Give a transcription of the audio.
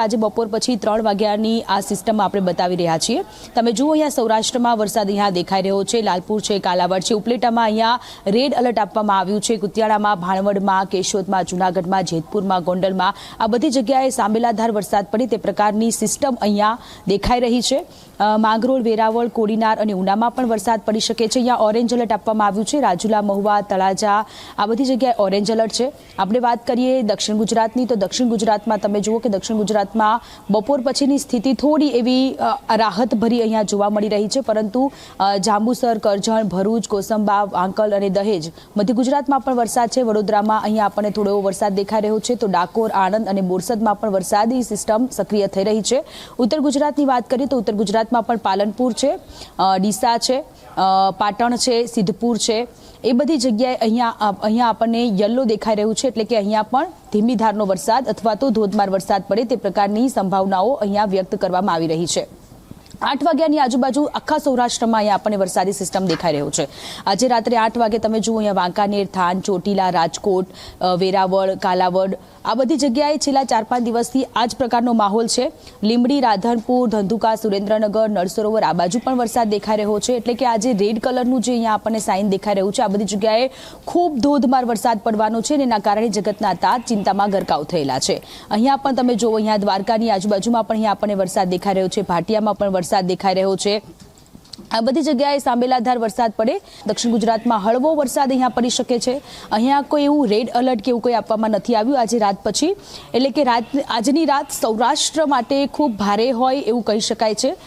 આજે બપોર પછી ત્રણ વાગ્યાની આ સિસ્ટમ આપણે બતાવી રહ્યા છીએ. તમે જુઓ, અહીંયા સૌરાષ્ટ્રમાં વરસાદ અહીંયા દેખાઈ રહ્યો છે. લાલપુર છે, કાલાવડ છે, ઉપલેટામાં અહીંયા રેડ એલર્ટ આપવામાં આવ્યું છે. કુતિયાળામાં, ભાણવડમાં, કેશોદમાં, જુનાગઢમાં, જેતપુરમાં, ગોંડલમાં આ બધી જગ્યાએ સાંબેલાધાર વરસાદ પડે તે પ્રકારની સિસ્ટમ અહીંયા દેખાઈ રહી છે. માંગરોળ, વેરાવળ, કોડીનાર અને ઉનામાં પણ વરસાદ પડી શકે છે. અહીંયા ઓરેન્જ એલર્ટ આપવામાં આવ્યું છે. રાજુલા, મહુવા, તળાજા આ બધી જગ્યાએ ઓરેન્જ એલર્ટ છે. આપણે વાત કરીએ દક્ષિણ ગુજરાતની, તો દક્ષિણ ગુજરાતમાં તમે જુઓ કે દક્ષિણ ગુજરાતમાં બપોર પછીની સ્થિતિ થોડી એવી રાહતભરી અહીંયા જોવા મળી રહી છે. પરંતુ જાંબુસર, કરજણ, ભરૂચ, કોસંબા આંકલ અને દહેજ મધ્ય ગુજરાતમાં પણ વરસાદ છે. વડોદરામાં અહીંયા આપણને થોડો વરસાદ દેખાઈ રહ્યો છે. તો ડાકોર, આણંદ અને બોરસદમાં પણ વરસાદી સિસ્ટમ સક્રિય થઈ રહી છે. ઉત્તર ગુજરાતની વાત કરીએ તો ઉત્તર ગુજરાતમાં પણ પાલનપુર છે ડીસા છે પાટણ છે, સિદ્ધપુર છે એ બધી જગ્યાએ અહીંયા અહીંયા આપણને યલો દેખાઈ રહ્યું છે એટલે કે અહીંયા પણ ધીમી ધારનો વરસાદ અથવા તો ધોધમાર વરસાદ પડે તે પ્રકારની સંભાવનાઓ અહીંયા વ્યક્ત કરવામાં આવી રહી છે. આઠ વાગ્યાની આજુબાજુ આખા સૌરાષ્ટ્રમાં અહીંયા આપણને વરસાદી સિસ્ટમ દેખાઈ રહ્યો છે. આજે રાત્રે આઠ વાગે તમે જુઓ અહીંયા વાંકાનેર, થાન, ચોટીલા, રાજકોટ વેરાવળ, કાલાવડ, આ બધી જગ્યાએ છેલ્લા ચાર પાંચ દિવસથી આ જ પ્રકારનો માહોલ છે. લીંબડી, રાધનપુર, ધંધુકા, સુરેન્દ્રનગર નળસરોવર આ બાજુ પણ વરસાદ દેખાઈ રહ્યો છે. એટલે કે આજે રેડ કલરનું જે અહીંયા આપણને સાઇન દેખાઈ રહ્યું છે, આ બધી જગ્યાએ ખૂબ ધોધમાર વરસાદ પડવાનો છે અને એના કારણે જગતના તાત ચિંતામાં ગરકાવ થયેલા છે. અહીંયા પણ તમે જુઓ, અહીંયા દ્વારકાની આજુબાજુમાં પણ અહીંયા આપણને વરસાદ દેખાઈ રહ્યો છે. ભાટિયામાં પણ વરસાદ દેખાઈ રહ્યો છે. આ બધી જગ્યાએ સાંબેલાધાર વરસાદ પડે. દક્ષિણ ગુજરાતમાં હળવો વરસાદ અહીંયા પડી શકે છે. અહીંયા કોઈ એવું રેડ એલર્ટ કે એવું કોઈ આપવામાં નથી આવ્યું આજે રાત પછી. એટલે કે રાત આજની રાત સૌરાષ્ટ્ર માટે ખૂબ ભારે હોય એવું કહી શકાય છે.